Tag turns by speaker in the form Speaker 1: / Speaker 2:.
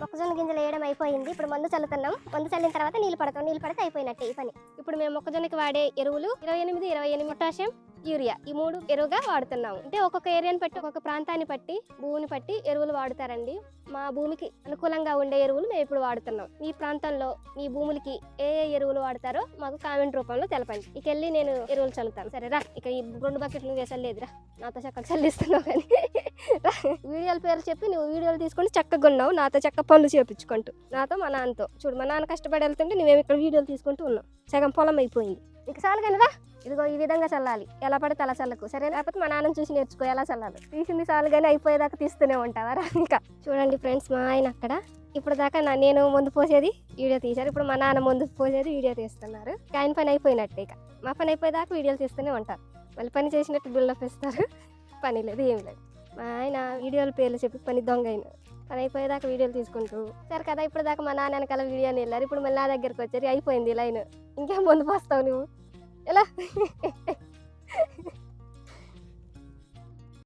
Speaker 1: మొక్కజొన్న గింజలు వేయడం అయిపోయింది. ఇప్పుడు మందు చల్లుతున్నాం. మందు చల్లిన తర్వాత నీళ్ళు పడతాం. నీళ్ళు పడితే అయిపోయినట్టే ఈ పని. ఇప్పుడు మేము మొక్కజొన్నకి వాడే ఎరువులు ఇరవై ఎనిమిది ఇరవై ఎనిమిది పొటాషియం యూరియా ఈ మూడు ఎరువుగా వాడుతున్నాము. అంటే ఒక్కొక్క ఏరియాని బట్టి ఒక్కొక్క ప్రాంతాన్ని బట్టి భూమిని బట్టి ఎరువులు వాడుతారండి. మా భూమికి అనుకూలంగా ఉండే ఎరువులు మేము ఇప్పుడు వాడుతున్నాం. మీ ప్రాంతంలో మీ భూములకి ఏ ఏ ఎరువులు వాడతారో మాకు కామెంట్ రూపంలో తెలపండి. ఇకెళ్ళి నేను ఎరువులు చల్లుతాను. సరే రా ఇక ఈ రెండు బకెట్లు నువ్వు నాతో చక్కగా చల్లిస్తున్నావు కానీ. వాళ్ళ పేరు చెప్పి నువ్వు వీడియోలు తీసుకొని చక్కగా ఉన్నావు. నాతో చక్క పనులు చేపించుకుంటూ. నాతో మా నాన్నతో. చూడు మా నాన్న కష్టపడి వెళ్తుంటే నువ్వేమి ఇక్కడ వీడియోలు తీసుకుంటూ ఉన్నావు. సగం పొలం అయిపోయింది. ఇక చాలు రా. ఇదిగో ఈ విధంగా చల్లాలి. ఎలా పడితే అలా చల్లకు. సరే లేకపోతే మా నాన్నని చూసి నేర్చుకో ఎలా చల్లాలి. తీసింది చాలు కానీ అయిపోయేదాకా తీస్తూనే ఉంటావా రా ఇంకా. చూడండి ఫ్రెండ్స్ మా ఆయన అక్కడ. ఇప్పుడు దాకా నా నేను ముందు పోసేది వీడియో తీశారు. ఇప్పుడు మా నాన్న ముందు పోసేది వీడియో తీస్తున్నారు. ఆయన పని అయిపోయినట్టే ఇక. మా పని అయిపోయేదాకా వీడియోలు తీస్తూనే ఉంటారు. మళ్ళీ పని చేసినట్టు బిల్డప్ ఇస్తారు. పని లేదు ఏం లేదు. మా ఆయన వీడియోల పేర్లు చెప్పి పని దొంగ అయిన పని అయిపోయేదాకా వీడియోలు తీసుకుంటూ సరే కదా ఇప్పుడు దాకా మా నాన్న వెనకాల వీడియోని వెళ్ళారు ఇప్పుడు మళ్ళీ నా దగ్గరికి వచ్చారు అయిపోయింది లైన్ ఇంకేం ముందు పోస్తావు నువ్వు? ఎలా?